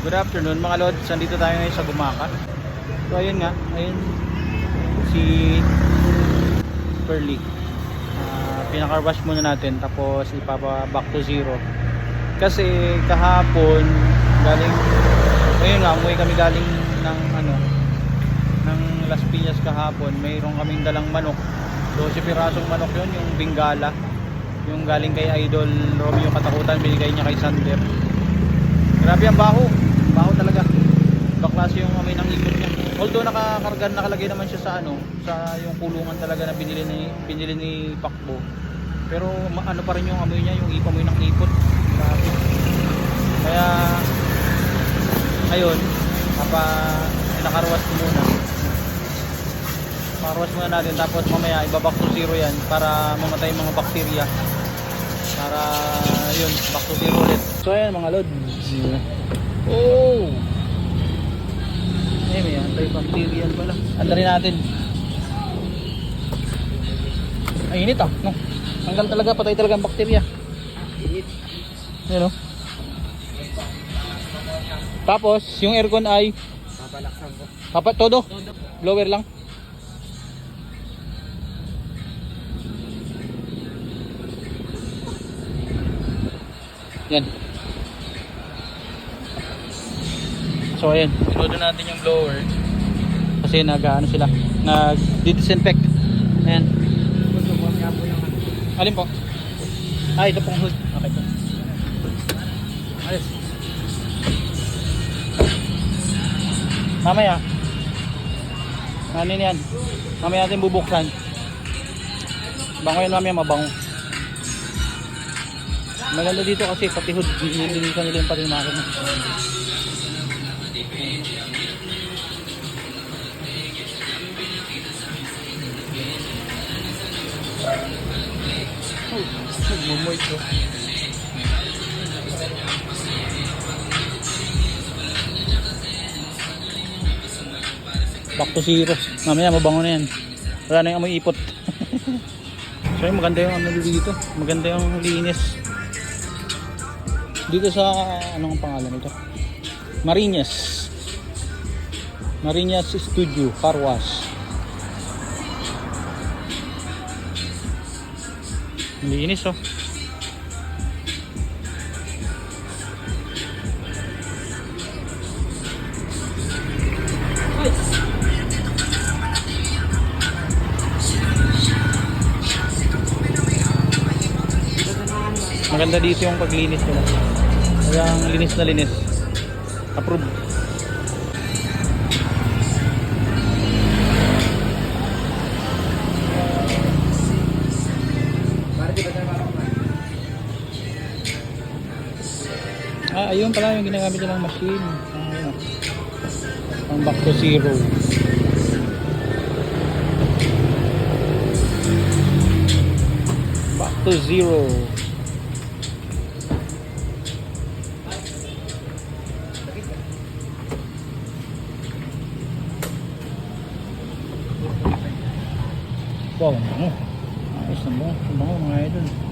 Good afternoon mga lods, nandito tayo ngayon sa Bumaka. So ayun nga, ayun si Pearly. Uh, pinaka-wash muna natin tapos ipapa back to zero. Kasi kahapon galing ayun nga, umuwi kami galing ng ano ng Las Piñas kahapon. Mayroon kaming dalang manok. 12 pirasong manok yun, yung Bingala. Yung galing kay Idol Romeo Katakutan, binigay niya kay Sander. Grabe ang baho. Baho talaga. Baklase yung amoy ng ikot niya. Although nakakarga nakalagay naman siya sa ano, sa yung kulungan talaga na binili ni binili ni Pakbo. Pero ano pa rin yung amoy niya, yung ipamoy ng ikot. Grabe. Kaya ngayon, papa pinakarwas ko muna. Parwas muna natin tapos mamaya ibabak to zero yan para mamatay mga bakterya. Para yun, back to zero ulit. So ayan mga lods. Oh! Eh, may antibacterial pala. Andarin natin. Ay, init ah. No. Hanggang talaga, patay talaga ang bakterya. Ayan oh. Tapos, yung aircon ay Babalaksan ko. Papa, todo? Blower lang? Yan. So ayan, tinodo natin yung blower. Kasi nag ano sila, nag-disinfect. Ayan. Alin po? Ah, ito pong hood. Okay po. Ayos. Mamaya. Ano yan? Mamaya natin bubuksan. Bango yan mamaya, mabango. Maganda dito kasi pati hood, nilinisan nila yung pati makina. Nagmumoy ko. Back to zero. Mamaya mabango na yan. Wala na yung amoy ipot. so yun, maganda yung ano dito. Maganda yung linis. Dito sa, anong pangalan nito? Marinas. Marinas Studio, Car Wash. Linis oh. Maganda dito yung paglinis nila. Talagang linis na linis. Approve. Ah, ayun pala yung ginagamit nilang machine. Ayun, oh. Ang back to zero. Back to zero. Wow, ang bango. Ayos na bango. Ang bango mga idol.